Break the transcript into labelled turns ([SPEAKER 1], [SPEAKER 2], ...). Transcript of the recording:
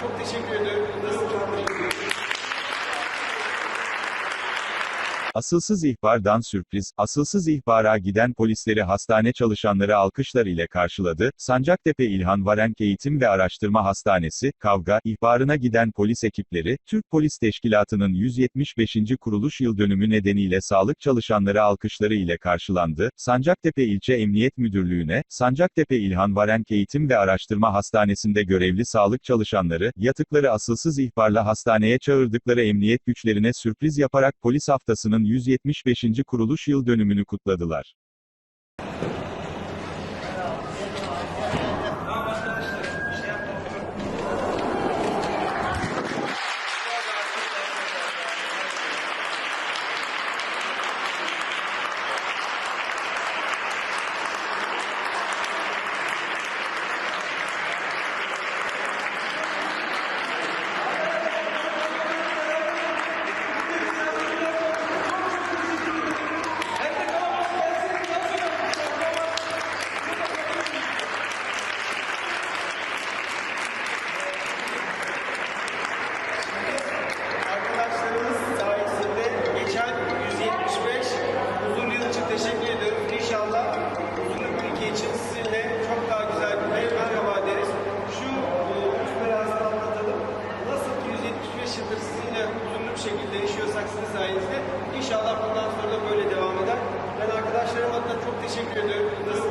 [SPEAKER 1] Çok teşekkür ederim. Nasıl çalışıyorsunuz?
[SPEAKER 2] Asılsız ihbardan sürpriz, asılsız ihbara giden polisleri hastane çalışanları alkışlar ile karşıladı. Sancaktepe İlhan Varenk Eğitim ve Araştırma Hastanesi, kavga, ihbarına giden polis ekipleri, Türk Polis Teşkilatı'nın 175. kuruluş yıl dönümü nedeniyle sağlık çalışanları alkışları ile karşılandı. Sancaktepe İlçe Emniyet Müdürlüğü'ne, Sancaktepe İlhan Varenk Eğitim ve Araştırma Hastanesi'nde görevli sağlık çalışanları, yatıkları asılsız ihbarla hastaneye çağırdıkları emniyet güçlerine sürpriz yaparak polis haftasının 175. kuruluş yıl dönümünü kutladılar. Arkadaşlar.
[SPEAKER 1] yaşıyorsak sizin sayenizde. İnşallah bundan sonra da böyle devam eder. Ben arkadaşlarım adına çok teşekkür ediyorum. Nasıl